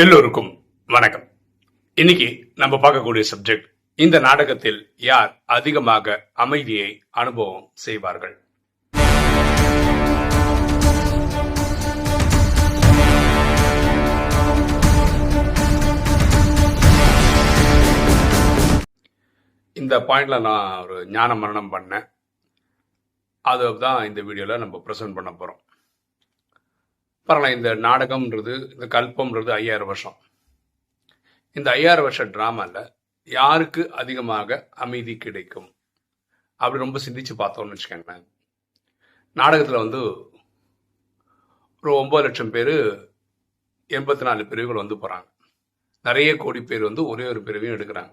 எல்லோருக்கும் வணக்கம். இன்னைக்கு நம்ம பார்க்கக்கூடிய சப்ஜெக்ட் இந்த நாடகத்தில் யார் அதிகமாக அமைதியை அனுபவம் செய்வார்கள்? இந்த பாயிண்ட்ல நான் ஒரு ஞான மரணம் பண்ணேன். அதுதான் இந்த வீடியோவில் நம்ம ப்ரெசென்ட் பண்ண போகிறோம் பரவாயில்ல இந்த நாடகம்ன்றது இந்த கல்பம்ன்றது ஐயாயிரம் வருஷம். இந்த ஐயாயிரம் வருஷம் ட்ராமாவில் யாருக்கு அதிகமாக அமைதி கிடைக்கும்? அப்படி ரொம்ப சிந்திச்சு பார்த்தோம்னு வச்சுக்கோங்களேன். நாடகத்தில் வந்து ஒரு ஒம்பது லட்சம் பேர் எண்பத்தி நாலு பிரிவுகள் வந்து போகிறாங்க நிறைய கோடி பேர் வந்து ஒரே ஒரு பிரிவையும் எடுக்கிறாங்க.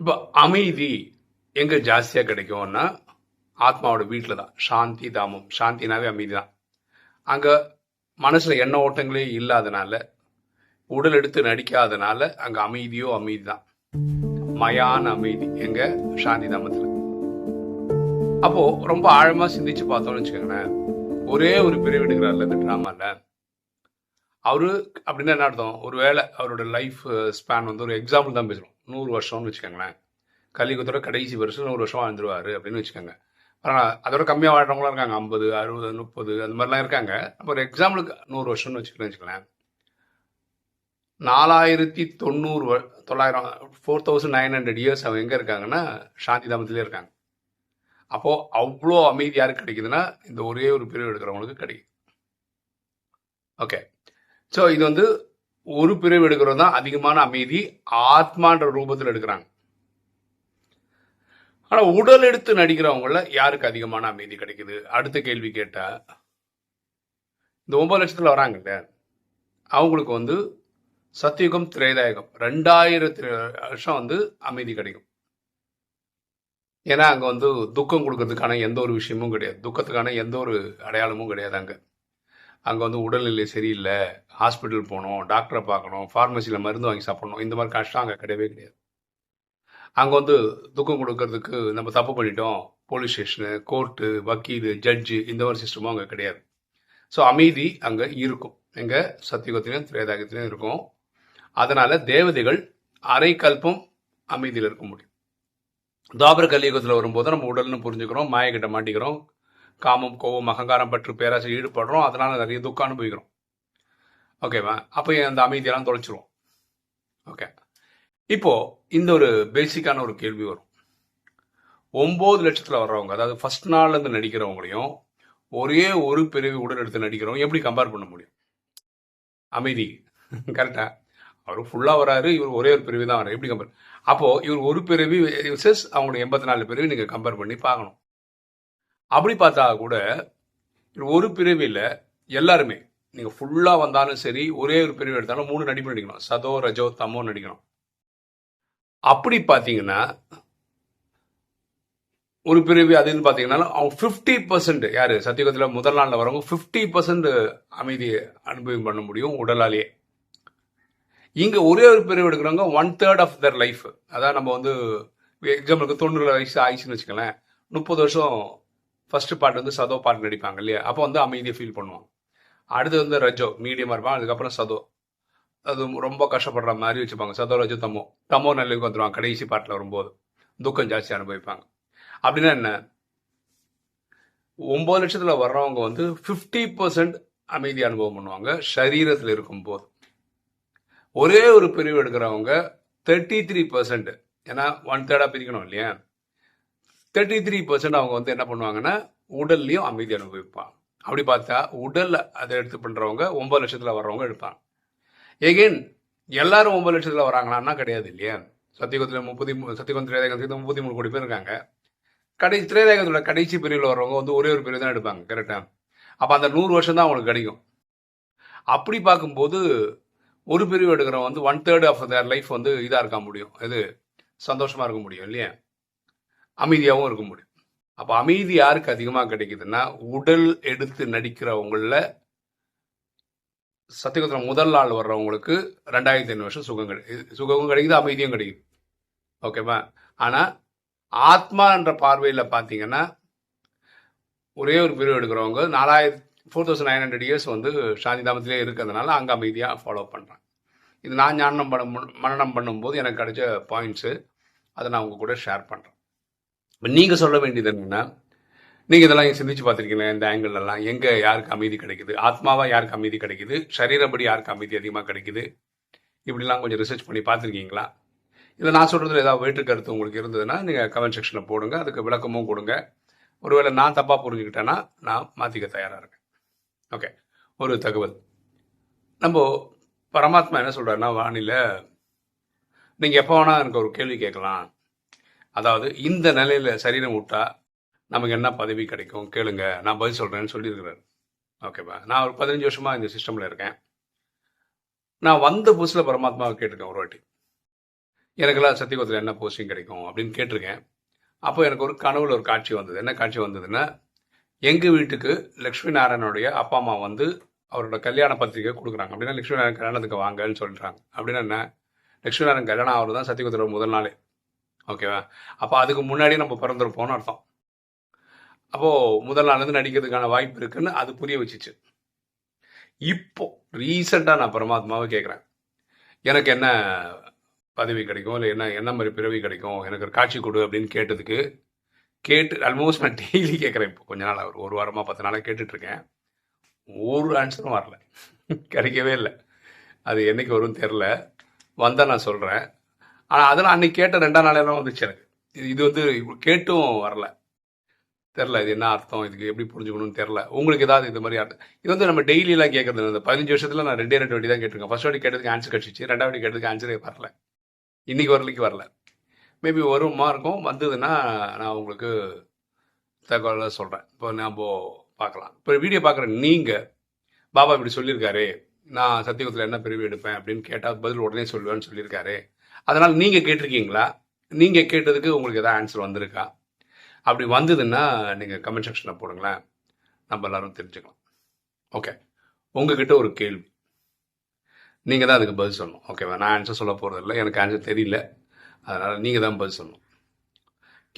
இப்போ அமைதி எங்கே ஜாஸ்தியாக கிடைக்கும்னா ஆத்மாவோட வீட்டில் தான் சாந்தி தாமம். சாந்தினாவே அமைதி தான் அங்கே மனசில் எண்ண ஓட்டங்களே இல்லாதனால உடல் எடுத்து நடிக்காதனால அங்கே அமைதியோ அமைதி தான் மயான அமைதி. எங்க? சாந்தி தாமத்தில் அப்போ ரொம்ப ஆழமா சிந்திச்சு பார்த்தோம்னு வச்சுக்கோங்களேன். ஒரே ஒரு பிரிவு எடுக்கிறார்ல இந்த ட்ராமால அவரு அப்படின்னா என்ன அர்த்தம்? ஒருவேளை அவரோட லைஃப் ஸ்பேன் uh, வந்து ஒரு எக்ஸாம்பிள் தான் பேசுகிறோம் நூறு வருஷம்னு வச்சுக்கோங்களேன். கலியுகத்தோட கடைசி வருஷம் நூறு வருஷம் வாழ்ந்துருவாரு அப்படின்னு வச்சுக்கோங்க. ஆனால் அதோட கம்மியாக வாழ்கிறவங்களும் இருக்காங்க. ஐம்பது அறுபது முப்பது அந்த மாதிரிலாம் இருக்காங்க. அப்போ ஒரு எக்ஸாம்பிளுக்கு நூறு வருஷம்னு வச்சுக்கலாம் வச்சுக்கலாம் நாலாயிரத்தி தொண்ணூறு தொள்ளாயிரம் four thousand nine hundred years அவங்க எங்கே இருக்காங்கன்னா சாந்தி தாமத்திலே இருக்காங்க. அப்போது அவ்வளோ அமைதி யாருக்கு கிடைக்குதுன்னா இந்த ஒரே ஒரு பிரிவு எடுக்கிறவங்களுக்கு கிடைக்குது ஓகே ஸோ இது வந்து ஒரு பிரிவு எடுக்கிறது தான் அதிகமான அமைதி ஆத்மான்ற ரூபத்தில் எடுக்கிறாங்க. ஆனால் உடல் எடுத்து நடிக்கிறவங்கள யாருக்கு அதிகமான அமைதி கிடைக்குது? அடுத்த கேள்வி கேட்டா இந்த ஒன்பது லட்சத்தில் வராங்கல்ல அவங்களுக்கு வந்து சத்தியுகம் திரேதாயுகம் ரெண்டாயிரத்தி வருஷம் வந்து அமைதி கிடைக்கும். ஏன்னா அங்கே வந்து துக்கம் கொடுக்கறதுக்கான எந்த ஒரு விஷயமும் கிடையாது. துக்கத்துக்கான எந்த ஒரு அடையாளமும் கிடையாது அங்கே. அங்கே வந்து உடல்நிலை சரியில்லை ஹாஸ்பிட்டல் போகணும் டாக்டரை பார்க்கணும் ஃபார்மசியில் மருந்து வாங்கி சாப்பிடணும் இந்த மாதிரி கஷ்டம் அங்கே கிடையவே கிடையாது. அங்கே வந்து துக்கம் கொடுக்கறதுக்கு நம்ம தப்பு பண்ணிட்டோம். போலீஸ் ஸ்டேஷனு கோர்ட்டு வக்கீல் ஜட்ஜு இந்த மாதிரி சிஸ்டமும் அங்கே கிடையாது. ஸோ அமைதி அங்கே இருக்கும். எங்க? சத்தியுகத்திலையும் திரேதாகத்திலையும் இருக்கும். அதனால் தேவதைகள் அரை கல்பம் அமைதியில் இருக்க முடியும். தாபர கலியுகத்தில் வரும்போது நம்ம உடல்னு புரிஞ்சுக்கிறோம் மாயக்கிட்ட மாட்டிக்கிறோம். காமம் கோவம் அகங்காரம் பற்று பேராசை ஈடுபடுறோம். அதனால் நிறைய துக்கம் அனுபவிக்கிறோம். ஓகேவா அப்போ அந்த அமைதியெல்லாம் தொலைச்சிருவோம். ஓகே இப்போ இந்த ஒரு பேசிக்கான ஒரு கேள்வி வரும். ஒன்பது லட்சத்துல வர்றவங்க அதாவது ஃபர்ஸ்ட் நாள்ல இருந்து நடிக்கிறவங்களையும் ஒரே ஒரு பிரிவு உடல் எடுத்து நடிக்கிறவங்க எப்படி கம்பேர் பண்ண முடியும்? அமைதி. கரெக்டா அவர் ஃபுல்லா வராரு இவர் ஒரே ஒரு பிரிவு தான் வராரு. எப்படி கம்பேர் அப்போ இவர் ஒரு பிரிவு விசஸ் அவங்களோட எண்பத்தி நாலு பிரிவு நீங்க கம்பேர் பண்ணி பார்க்கணும். அப்படி பார்த்தா கூட ஒரு பிரிவில் எல்லாருமே. நீங்கள் ஃபுல்லாக வந்தாலும் சரி ஒரே ஒரு பிரிவு எடுத்தாலும் மூணு நடிப்பு நடிக்கணும். சதோ ரஜோ தமோ நடிக்கணும். அப்படி பார்த்தீங்கன்னா ஒரு பிரிவு அதுன்னு பார்த்தீங்கன்னா அவங்க ஃபிஃப்டி பர்சன்ட் யார்? சத்தியுகத்தில் முதல் நாளில் வரவங்க ஃபிஃப்டி பர்சன்ட் அமைதியை அனுபவம் பண்ண முடியும் உடலாலேயே. இங்கே ஒரே ஒரு பிரிவு எடுக்கிறவங்க one third of their life அதான் நம்ம வந்து எக்ஸாம்பிளுக்கு தொண்ணூறு வயசு ஆயிடுச்சுன்னு வச்சுக்கலேன் முப்பது வருஷம் ஃபர்ஸ்ட் பார்ட் வந்து சதோ பாட்டு நடிப்பாங்க இல்லையா? அப்போ வந்து அமைதியை ஃபீல் பண்ணுவாங்க. அடுத்து வந்து ரஜோ மீடியமாக இருப்பாங்க அதுக்கப்புறம் சதோ. அது ரொம்ப கஷ்டப்படுற மாதிரி வச்சுப்பாங்க. சதோ தமோ தமோ நிலைக்கு வந்துடுவாங்க கடைசி பாட்டில் வரும்போது துக்கம் ஜாஸ்தி அனுபவிப்பாங்க. அப்படின்னா என்ன? ஒம்பது லட்சத்தில் வர்றவங்க வந்து ஃபிஃப்டி பர்சன்ட் அமைதி அனுபவம் பண்ணுவாங்க. சரீரத்தில் இருக்கும்போது. ஒரே ஒரு பிரிவு எடுக்கிறவங்க தேர்ட்டி த்ரீ பர்சன்ட் ஏன்னா ஒன் தேர்டாக பிரிக்கணும் இல்லையா? தேர்ட்டி த்ரீ பர்சன்ட் அவங்க வந்து என்ன பண்ணுவாங்கன்னா உடல்லையும் அமைதி அனுபவிப்பாங்க. அப்படி பார்த்தா உடலில் அதை எடுத்து பண்ணுறவங்க ஒம்பது லட்சத்தில் வர்றவங்க எடுப்பாங்க. எகெயின் எல்லாரும் ஒன்பது லட்சத்தில் வராங்களான்னா கிடையாது இல்லையா? சத்தியகுத்துல முப்பத்தி மூ- சத்தியகுந்த திரேதாயகத்துல முப்பத்தி மூணு கோடி பேர் இருக்காங்க. கடைசி திரேதாயகத்தோட கடைசி பிரிவில் வர்றவங்க வந்து ஒரே ஒரு பிரிவு தான் எடுப்பாங்க கரெக்டாக அப்போ அந்த நூறு வருஷம் தான் அவங்களுக்கு கிடைக்கும். அப்படி பார்க்கும்போது ஒரு பிரிவு எடுக்கிறவங்க வந்து one third of their life வந்து இதாக இருக்க முடியும். இது சந்தோஷமாக இருக்க முடியும் இல்லையா? அமைதியாகவும் இருக்க முடியும். அப்போ அமைதி யாருக்கு அதிகமாக கிடைக்குதுன்னா உடல் எடுத்து நடிக்கிறவங்களில் சத்தியகுதிரம் முதல் நாள் வர்றவங்களுக்கு ரெண்டாயிரத்தி ஐநூறு வருஷம் சுகம் கிடைக்குது சுகமும் கிடைக்குது அமைதியும் கிடைக்குது. ஓகேவா ஆனால் ஆத்மா என்ற பார்வையில் பார்த்தீங்கன்னா ஒரே ஒரு பிரிவு எடுக்கிறவங்க நாலாயிரத்தி four thousand nine hundred years வந்து சாந்தி தாமத்திலே இருக்கிறதுனால அங்கே அமைதியாக ஃபாலோ பண்ணுறேன் இது நான் ஞானம் பண்ண மரணம் பண்ணும்போது எனக்கு கிடைச்ச பாயிண்ட்ஸு அதை நான் உங்கள் கூட ஷேர் பண்ணுறேன் இப்போ நீங்கள் சொல்ல வேண்டியது என்னென்னா நீங்கள் இதெல்லாம் சிந்திச்சு பார்த்துருக்கீங்க இந்த ஆங்கிள்லாம் எங்கே யாருக்கு அமைதி கிடைக்குது? ஆத்மாவாக யாருக்கு அமைதி கிடைக்குது? சரீரப்படி யாருக்கு அமைதி அதிகமாக கிடைக்குது? இப்படிலாம் கொஞ்சம் ரிசர்ச் பண்ணி பார்த்துருக்கீங்களா? இதை நான் சொல்கிறதுல ஏதாவது வேற்று கருத்து உங்களுக்கு இருந்ததுன்னா நீங்கள் கமெண்ட் செக்ஷனில் போடுங்க. அதுக்கு விளக்கமும் கொடுங்க. ஒருவேளை நான் தப்பாக புரிஞ்சுக்கிட்டேன்னா நான் மாற்றிக்க தயாராக இருக்கேன். ஓகே ஒரு தகவல். நம்ம பரமாத்மா என்ன சொல்கிறாருன்னா வானிலை நீங்கள் எப்போ வேணால் எனக்கு ஒரு கேள்வி கேட்கலாம். அதாவது இந்த நிலையில் சரீரம் விட்டால் நமக்கு என்ன பதவி கிடைக்கும்? கேளுங்க. நான் பதில் சொல்கிறேன்னு சொல்லியிருக்கிறாரு. ஓகேவா? நான் ஒரு பதினஞ்சு வருஷமாக இந்த சிஸ்டமில் இருக்கேன். நான் வந்த புதுசில் பரமாத்மாவை கேட்டிருக்கேன் ஒரு வாட்டி. எனக்கெல்லாம் சத்தியகுத்தில் என்ன போஸ்டிங் கிடைக்கும் அப்படின்னு கேட்டிருக்கேன். அப்போ எனக்கு ஒரு கனவுல ஒரு காட்சி வந்தது. என்ன காட்சி வந்ததுன்னா எங்கள் வீட்டுக்கு லக்ஷ்மி நாராயணனுடைய அப்பா அம்மா வந்து அவரோட கல்யாண பத்திரிக்கை கொடுக்குறாங்க. அப்படின்னா லக்ஷ்மி நாராயணன் கல்யாணத்துக்கு வாங்கன்னு சொல்கிறாங்க அப்படின்னா என்ன? லக்ஷ்மி நாராயணன் கல்யாணம் அவர் தான் சத்தியகுத்திர முதல் நாளே. ஓகேவா? அப்போ அதுக்கு முன்னாடியே நம்ம பிறந்திருப்போம்னு அர்த்தம். அப்போது முதல் நாள்லேருந்து நடிக்கிறதுக்கான வாய்ப்பு இருக்குன்னு அது புரிய வச்சுச்சு. இப்போ ரீசெண்டாக நான் பரமாத்மாவை கேட்குறேன் எனக்கு என்ன பதவி கிடைக்கும்? இல்லை என்ன என்ன மாதிரி பிறவி கிடைக்கும்? எனக்கு ஒரு காட்சி கொடு அப்படின்னு கேட்டதுக்கு கேட்டு ஆல்மோஸ்ட் நான் டெய்லி கேட்குறேன் இப்போ. கொஞ்ச நாள் ஒரு ஒரு வாரமாக பத்து நாளாக கேட்டுட்ருக்கேன். ஒரு ஆன்சரும் வரல. கிடைக்கவே இல்லை. அது என்றைக்கு வரும்னு தெரில வந்தால் நான் சொல்கிறேன் ஆனால் அதெல்லாம் அன்னைக்கு கேட்ட ரெண்டாம் நாளெல்லாம் வந்துச்சு எனக்கு. இது இது வந்து கேட்டும் வரல. தெரில இது என்ன அர்த்தம் இதுக்கு எப்படி புரிஞ்சுக்கணும்னு தெரில உங்களுக்கு ஏதாவது இந்த மாதிரி அர்த்தம்? இது வந்து நம்ம டெய்லியெலாம் கேட்கறது இந்த பதினஞ்சு வருஷத்தில் நான் ரெண்டே ரெண்டு வாட்டி தான் கேட்டிருக்கேன். ஃபர்ஸ்ட் வாட்டி கேட்டதுக்கு ஆன்சர் கிடச்சிச்சு. ரெண்டாவது கேட்டதுக்கு ஆன்சரே வரல. இன்னைக்கு வரலைக்கு வரல. மேபி வருமா இருக்கும். வந்ததுன்னா நான் உங்களுக்கு தகவலை சொல்கிறேன் இப்போ நம்ம பார்க்கலாம். இப்போ வீடியோ பார்க்குற நீங்கள் பாபா இப்படி சொல்லியிருக்காரு. நான் சத்தியகுத்தில் என்ன பிரிவு எடுப்பேன் அப்படின்னு கேட்டால் பதில் உடனே சொல்லுவேன்னு சொல்லியிருக்காரு. அதனால் நீங்கள் கேட்டிருக்கீங்களா? நீங்கள் கேட்டதுக்கு உங்களுக்கு எதாவது ஆன்சர் வந்திருக்கா? அப்படி வந்ததுன்னா நீங்கள் கமெண்ட் செக்ஷனில் போடுங்களேன். நம்ம எல்லாரும் தெரிஞ்சுக்கலாம். ஓகே உங்ககிட்ட ஒரு கேள்வி. நீங்கள் தான் அதுக்கு பதில் சொல்லணும். ஓகேவா நான் ஆன்சர் சொல்ல போகிறது இல்லை. எனக்கு ஆன்சர் தெரியல. அதனால் நீங்கள் தான் பதில் சொல்லணும்.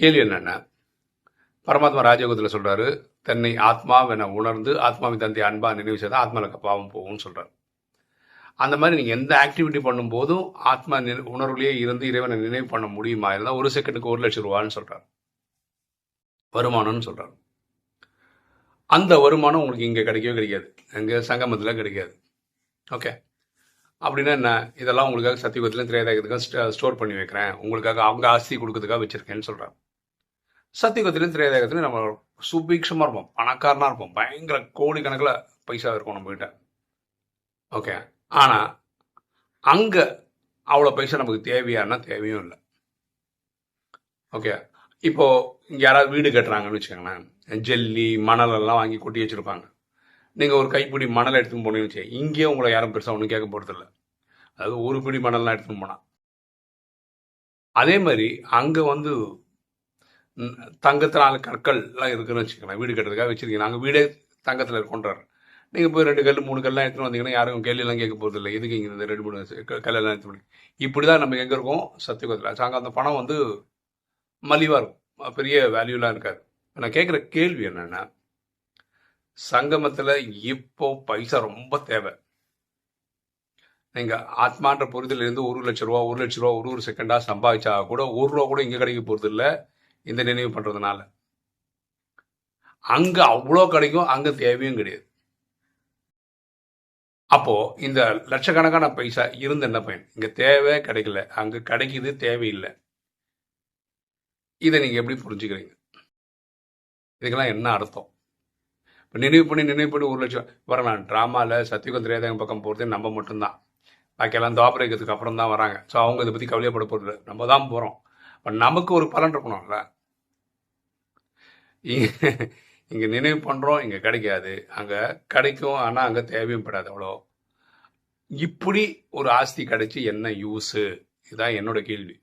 கேள்வி என்னென்னா பரமாத்மா ராஜயோகத்தில் சொல்கிறாரு தன்னை ஆத்மாவென உணர்ந்து ஆத்மாவின் தந்தை அன்பா நினைவு செய்தால் ஆத்மாவுக்கு பாவம் போகும்னு சொல்கிறார் அந்த மாதிரி நீங்கள் எந்த ஆக்டிவிட்டி பண்ணும்போதும் ஆத்மா உணர்வுலேயே இருந்து இறைவனை நினைவு பண்ண முடியுமா? இருந்தால் ஒரு செகண்டுக்கு ஒரு லட்சம் ரூபான்னு சொல்கிறார் வருமானம்னு சொல்கிறார் அந்த வருமானம் உங்களுக்கு இங்கே கிடைக்கவே கிடைக்காது. எங்கே சங்கமத்தில் கிடைக்காது. ஓகே அப்படின்னா என்ன? இதெல்லாம் உங்களுக்காக சத்தியுகத்தில் திரேதாயத்துக்காக ஸ்டோர் பண்ணி வைக்கிறேன். உங்களுக்காக அவங்க ஆஸ்தி கொடுக்கறதுக்காக வச்சுருக்கேன்னு சொல்கிறார் சத்தியுகத்திலையும் திரையதாயத்துலையும் நம்ம சுபீட்சமாக இருப்போம். பணக்காரனாக இருப்போம். பயங்கர கோடிக்கணக்கில் பைசா இருக்கும் நம்மகிட்ட ஓகே ஆனால் அங்கே அவ்வளோ பைசா நமக்கு தேவையானா தேவையும் இல்லை. ஓகே இப்போது யாராவது வீடு கட்டுறாங்கன்னு வச்சுக்கோங்களேன். ஜெல்லி மணலெல்லாம் வாங்கி கொட்டி வச்சுருப்பாங்க. நீங்கள் ஒரு கைப்பிடி மணல் எடுத்துன்னு போனீங்கன்னு வச்சு இங்கேயே உங்களை யாரும் பெருசாக ஒன்றும் கேட்க போகிறதில்ல அதாவது ஒரு பிடி மணல்லாம் எடுத்துன்னு போனால் அதே மாதிரி அங்கே வந்து தங்கத்தினால கற்கள்லாம் இருக்குன்னு வச்சுக்கலாம் வீடு கட்டுறதுக்காக வச்சுருக்கீங்க. நாங்கள் வீடே தங்கத்தில் இருக்கோன்றார். நீங்கள் போய் ரெண்டு கல் மூணு கல்லாம் எடுத்துகிட்டு வந்தீங்கன்னா யாரும் கேள்வியெல்லாம் கேட்க போகிறது இல்லை எதுக்கு இங்கே இந்த ரெண்டு மூணு கல்லெல்லாம் எடுத்து இப்படி தான் நம்ம எங்கே இருக்கோம்? சத்தியகுதத்தில் அங்கே அந்த பணம் வந்து மலிவாக இருக்கும். பெரிய வேல்யூலாம் இருக்காது. நான் கேட்குற கேள்வி என்னென்னா சங்கமத்தில் இப்போ பைசா ரொம்ப தேவை. நீங்கள் ஆத்மான்ற இருந்து ஒரு லட்ச ரூபா ஒரு லட்ச ரூபா ஒரு ஒரு செகண்டாக சம்பாதிச்சா கூட ஒரு ரூபா கூட இங்கே கிடைக்க போகிறது இல்லை இந்த நினைவு பண்ணுறதுனால அங்கே அவ்வளோ கிடைக்கும் அங்கே தேவையும் கிடையாது. அப்போது இந்த லட்சக்கணக்கான பைசா இருந்த என்ன பயன்? இங்கே தேவை கிடைக்கல. அங்கே கிடைக்குது தேவையில்லை. இதை நீங்கள் எப்படி புரிஞ்சுக்கிறீங்க? இதுக்கெல்லாம் என்ன அர்த்தம்? இப்போ நினைவு பண்ணி நினைவு பண்ணி ஒரு லட்சம் வரலாம். ட்ராமாவில் சத்தியகம் திரேதகம் பக்கம் போகிறது நம்ம மட்டும்தான். பாக்கியெல்லாம் துவாபரேகத்துக்கு அப்புறம் தான் வராங்க. ஸோ அவங்க இதை பற்றி கவலையப்பட போகிறது நம்ம தான் போகிறோம் இப்போ நமக்கு ஒரு பலன் இருக்கணும்ல இங்கே நினைவு பண்ணுறோம் இங்கே கிடைக்காது. அங்கே கிடைக்கும் ஆனால் அங்கே தேவையும் படாது அவ்வளோ. இப்படி ஒரு ஆஸ்தி கிடைச்சி என்ன யூஸு இதுதான் என்னோட கேள்வி.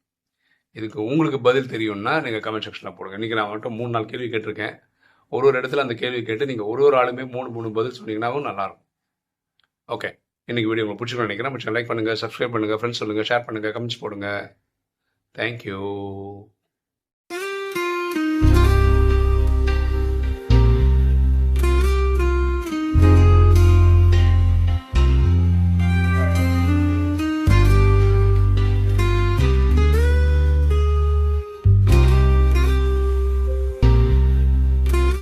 இதுக்கு உங்களுக்கு பதில் தெரியும்னா நீங்கள் கமெண்ட் செக்ஷனில் போடுங்க. இன்றைக்கி நான் மட்டும் மூணு நாள் கேள்வி கேட்டிருக்கேன். ஒரு ஒரு இடத்துல அந்த கேள்வி கேட்டு நீங்கள் ஒரு ஒரு ஆளுமே மூணு மூணு பதில் சொன்னீங்கன்னாவும் நல்லாயிருக்கும். ஓகே இன்றைக்கி வீடியோ உங்களுக்கு பிடிச்சிருக்கோம் நினைக்கிறேன். லைக் பண்ணுங்கள் சப்ஸ்கிரைப் பண்ணுங்கள் ஃப்ரெண்ட்ஸ் சொல்லுங்கள் ஷேர் பண்ணுங்கள் கமெண்ட்ஸ் போடுங்க. தேங்க்யூ